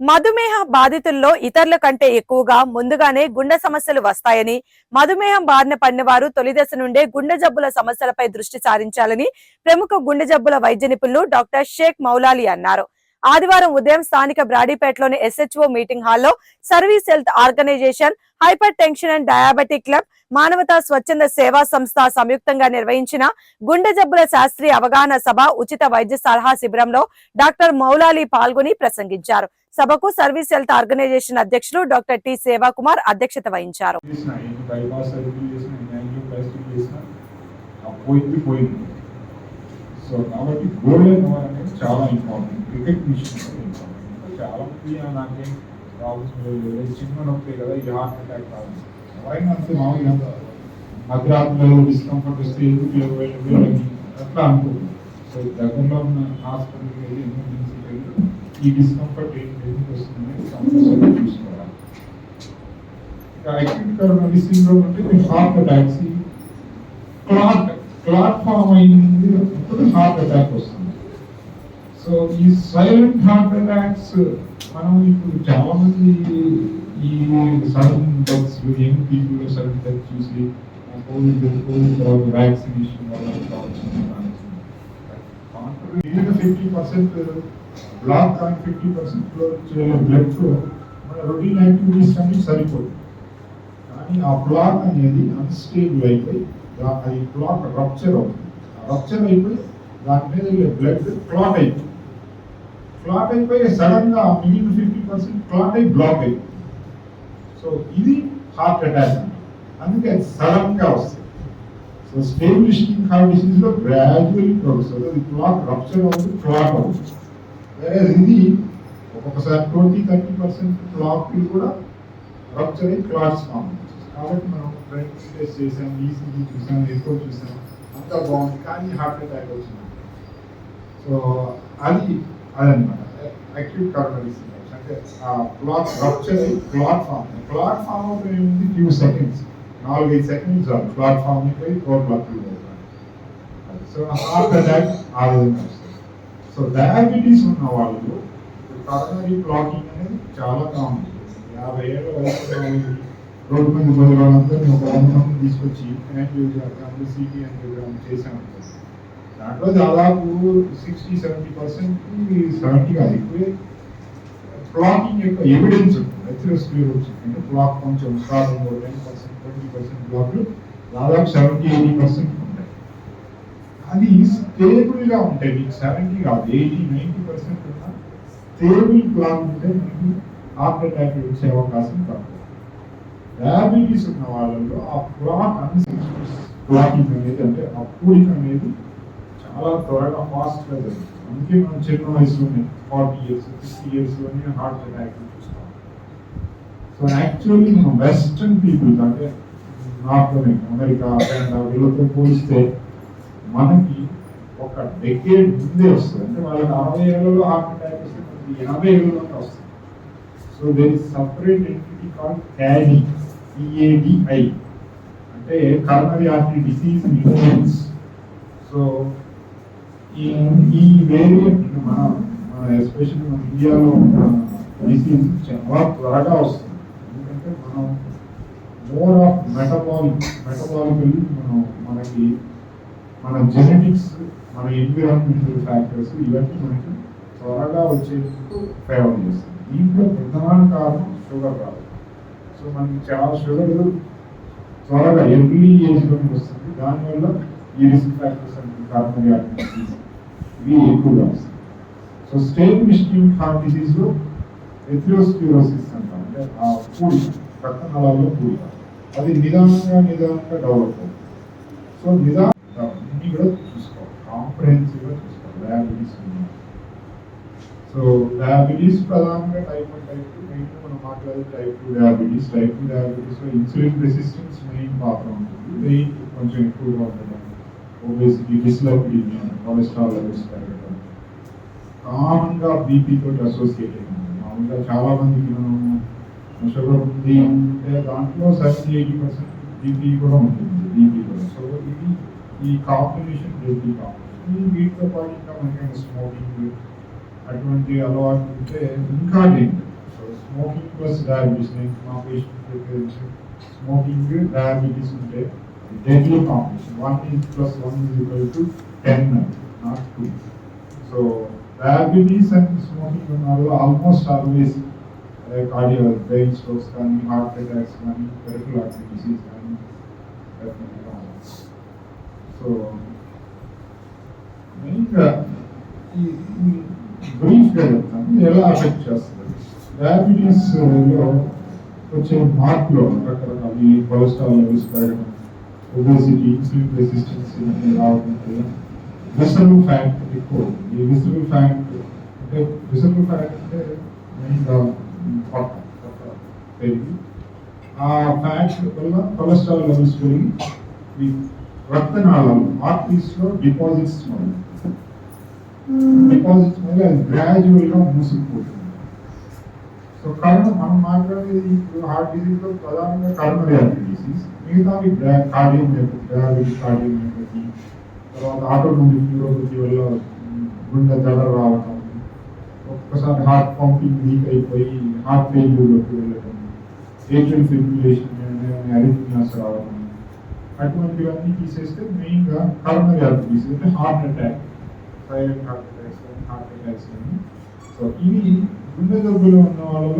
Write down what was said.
మధుమేహ బాధితుల్లో ఇతరుల కంటే ఎక్కువగా ముందుగానే గుండె సమస్యలు వస్తాయని మధుమేహం బారిన పడిన వారు తొలి దశ నుండే గుండె జబ్బుల సమస్యలపై దృష్టి సారించాలని ప్రముఖ గుండె జబ్బుల వైద్య నిపుణులు డాక్టర్ షేక్ మౌలాలి అన్నారు. ఆదివారం ఉదయం స్థానిక బ్రాడీపేటలోని ఎస్హెచ్ఓ మీటింగ్ హాల్లో service health organisation hypertension and diabetic club మానవతా స్వచ్ఛంద సేవా సంస్థ సంయుక్తంగా నిర్వహించిన గుండె జబ్బుల శాస్త్రీయ అవగాహన సభ ఉచిత వైద్య సలహా శిబిరంలో డాక్టర్ మౌలాలి పాల్గొని ప్రసంగించారు. సభకు సర్వీస్ హెల్త్ ఆర్గనైజేషన్ అధ్యక్షులు డాక్టర్ టి సేవాకుమార్ అధ్యక్షత వహించారు. పోయింది పోయింది. సో కాబట్టి గోల్డెన్ అవర్ అనేది చాలా ఇంపార్టెంట్ రికగ్నిషన్ అనేది ఇంపార్టెంట్ చాలా మంది "ఆ, నాకేం ప్రాబ్లమ్స్ లేదు చిన్న నొప్పి కదా ఇది హార్ట్ అటాక్ కాదు ఎవరైనా అంతే మామూలుగా మధ్యరాత్రిలో డిస్కంఫర్ట్ వస్తే ఎందుకు లేవు? వీళ్ళు వీళ్ళని అట్లా అనుకోదు సో దగ్గరలో ఉన్న హాస్పిటల్కి వెళ్ళి ఎమర్జెన్సీకి వెళ్ళి ఈ డిస్కంఫర్ట్ ఏంటి ఎందుకు వస్తుందని సమస్య చూసుకోవాలి. Acute coronary syndrome అంటే మీ హార్ట్ అటాక్స్ క్లాట్ ప్లాట్ఫామ్ అయింది హార్ట్ అటాక్ వస్తుంది. సో ఈ సైలెంట్ హార్ట్ అటాక్స్ మనం ఇప్పుడు చాలా మంది ఈ sudden deaths young people sudden death చూసి కోవిడ్ కోవిడ్ తర్వాత వ్యాక్సినేషన్ వల్ల కావచ్చు ఫిఫ్టీ పర్సెంట్ బ్లాక్ కానీ ఫిఫ్టీ పర్సెంట్ బ్లడ్ మన రొటీన్ యాక్టివిటీస్ అన్ని సరిపోతుంది కానీ ఆ బ్లాక్ అనేది అన్స్టేబుల్ అయిపోయి దా- అది రప్చర్ అవుతుంది. రప్చర్ అయిపోయి దాని మీద బ్లడ్ క్లాట్ అయిపోయి క్లాట్ అయిపోయి సడన్గా మిగిలిన ఫిఫ్టీ పర్సెంట్ క్లాట్ అయి బ్లాక్ అయిపోయి సో ఇది హార్ట్ అటాక్ అందుకే సడన్గా వస్తుంది. సో స్టేబిలిస్టింగ్ హార్ట్ డిసీజ్లో గ్రాడ్యువల్లీ ప్రోగ్రెస్ అవుతుంది అది క్లాట్ రప్చర్ అవుతుంది క్లాట్ అవుతుంది. వేరే ఇది ఒక్కొక్కసారి ట్వంటీ థర్టీ పర్సెంట్ క్లాట్ కూడా రప్చర్ అయ్యి క్లాట్స్ ఫామ్ కాబట్టి మనం బ్లడ్ టెస్ట్ చేసాం ఈసీజీ చూసాం ఎక్కువ చూసాం అంతా బాగుంది కానీ హార్ట్ అటాక్ వచ్చింది సో అది అదనమాట అక్యూట్ కరోనరీ సిండ్రోమ్స్ అంటే ఆ క్లాట్ రప్చర్ అయ్యి క్లాట్ ఫామ్ క్లాట్ ఫామ్ అవుతుంది ఏముంది ఫ్యూ సెకండ్స్ నాలుగైదు సెకండ్స్ చాలు క్లాట్ ఫామ్ అయిపోయి clot block so heart attack ఆ విధంగా వస్తుంది సో డయాబెటీస్ ఉన్న వాళ్ళు కరోనరీ క్లాటింగ్ అనేది చాలా కామన్ యాభై ఏళ్ళ వయసులో వాళ్ళకి రోడ్డు మీద పోయే వాళ్ళందరినీ ఒక వంద మంది తీసుకొచ్చి యాంజియోగ్రామ్ సిటీ యాంజియోగ్రామ్ చేశాను దాంట్లో దాదాపు సిక్స్టీ సెవెంటీ పర్సెంట్ సెవెంటీ కాదు ఎక్కువే. యొక్క ఎవిడెన్స్ ఉంటుంది. ఎథిరోస్క్లిరోసిస్ క్లాక్ కొంచెం problem ten percent twenty percent బ్లాక్లు దాదాపు సెవెంటీ ఎయిటీ పర్సెంట్ ఉంటాయి. అది స్టేబుల్గా ఉంటాయి. మీకు సెవెంటీ కాదు ఎయిటీ నైన్టీ పర్సెంట్ ఉన్న స్టేబుల్ బ్లాక్ ఉంటే మీకు హార్ట్ అటాక్ వచ్చే అవకాశం తక్కువ. డయాబెటీస్ ఉన్న వాళ్ళలో ఆ క్లాక్ క్లాకింగ్ అనేది అంటే ఆ పూరిక అనేది చాలా త్వరగా ఫాస్ట్గా జరుగుతుంది అందుకే మనం చిన్న వయసులోనే ఫార్టీ ఇయర్స్ ఫిఫ్టీ ఇయర్స్లోనే హార్ట్ అటాక్ చూస్తాం. సో యాక్చువల్లీ మనం వెస్టర్న్ పీపుల్స్ అంటే నార్త్ అమెరికా కెనడా వీళ్ళతో పోలిస్తే మనకి ఒక డెకేడ్ ముందే వస్తుంది. అంటే వాళ్ళకి అరవై ఏళ్ళలో హార్ట్ అటాక్ వస్తే మనకి ఎనభై ఏళ్ళలో వస్తుంది. So there is separate entity call CADI CADI అంటే coronary artery disease infections so ఈ ఈ వేరియంట్ మన మన ఎస్పెషల్లీ మన ఇండియాలో ఉన్న డిసీజ్ చాలా త్వరగా వస్తుంది. ఎందుకంటే మనం మోర్ ఆఫ్ మెటబాలిక్ మెటబాలికల్ మనం మనకి మన జెనెటిక్స్ మన ఎన్విరాన్మెంటల్ ఫ్యాక్టర్స్ ఇవన్నీ మనకి త్వరగా వచ్చేందుకు ఫేవర్ చేస్తుంది. దీంట్లో ప్రధాన కారణం షుగర్ రాదు సో మనకి చాలా షుగర్ త్వరగా ఎర్లీ ఏజ్లోకి వస్తుంది. దానివల్ల ఈ రిస్క్ ఫ్యాక్టర్స్ అనేది కార్బన్ ఇవి ఎక్కువగా వస్తాయి. సో స్టేబిలిస్టింగ్ హార్ట్ డిసీజ్లో ఎథిరోస్క్లిరోసిస్ అంటాం. అంటే ఆ పూడి రక్త నాళాల్లో పూడి. అది నిదానంగా నిదానంగా డెవలప్ అవుతుంది. సో నిదానం కూడా చూసుకోవాలి. కాంప్రహెన్సివ్గా చూసుకోవాలి. డయాబెటీస్ ఉన్నాయి సో డయాబెటీస్ ప్రధానంగా type one type two main మనం మాట్లాడే type two diabetes type two డయాబెటీస్లో insulin resistance main పాత్ర ఉంటుంది. వెయిట్ కొంచెం ఎక్కువగా ఉండడం ఓబేసిటీ డిస్లైపిడిమియా కొలెస్ట్రాల్ లెవెల్స్ పెరగడం. కామన్గా బీపీ తోటి అసోసియేట్ అయింది మామూలుగా చాలా మందికి మనం షుగర్ ఉంది అంటే దాంట్లో సెవెంటీ ఎయిటీ పర్సెంట్ బీపీ కూడా ఉంటుంది. బీపీ కూడా. సో ఇది ఈ కాంబినేషన్ బీపీ కాంబినేషన్ వీటితో పాటు ఇంకా మనకి స్మోకింగ్ అటువంటి అలవాటు ఉంటే ఇంకా డేంజర్ స్మోకింగ్ ప్లస్ డయాబెటీస్ నేను మా పేషెంట్ స్మోకింగ్ డయాబెటీస్ ఉంటే deadly combination one is plus one is equal to ten not two so diabetes and smoking ఉన్న వాళ్ళు almost always cardio brain strokes కానీ హార్ట్ అటాక్స్ కానీ పెరిఫరల్ ఆర్టరీ డిసీజ్ కానీ so మెయిన్గా ఈ బ్రీఫ్గా చెప్తాను. ఎలా అఫెక్ట్ చేస్తుంది? డయాబెటీస్ వచ్చే మార్పులో రకరకాల ఈ కొలెస్ట్రాల్ లెవెల్స్ పెరగడం ఒబేసిటీ ఇన్సులిన్ రెసిస్టెన్స్ రావడం వల్ల విసరల్ ఫ్యాట్ ఎక్కువ ఈ విసరల్ ఫ్యాట్ అంటే విసరల్ ఫ్యాట్ అంటే పొట్ట పొట్ట పెరిగి ఆ ఫ్యాట్ వల్ల కొలెస్ట్రాల్ లెవెల్స్ పెరిగి ఈ రక్తనాళాలు ఆర్టరీస్లో డిపాజిట్స్ మొదలు డిపాజిట్స్ వల్ల అది గ్రాడ్యువల్గా మూసుకుపోతుంది సో కరోనా మనం మాట్లాడేది ఇప్పుడు హార్ట్ డిసీజ్లో ప్రధానంగా కరోనరీ ఆర్టరీ డిసీజ్ మిగతావి కార్డియోమయోపతి డయాబెటిక్ కార్డియోమయోపతి తర్వాత ఆటోమోటివ్ న్యూరోపతి వల్ల ఉమ్, గుండె దడ రావటం ఒక్కసారి హార్ట్ పంపింగ్ వీక్ అయిపోయి హార్ట్ ఫెయిల్యూర్లోకి వెళ్ళటం ఏట్రియల్ ఫిబ్రిలేషన్ అరిథమియాస్ రావడం అటువంటివన్నీ తీసేస్తే మెయిన్గా కరోనరీ ఆర్టరీ డిసీజ్ అంటే heart attack private heart attacks heart attacks కానీ సో ఇవి గుండె జబ్బులో ఉన్న వాళ్ళలో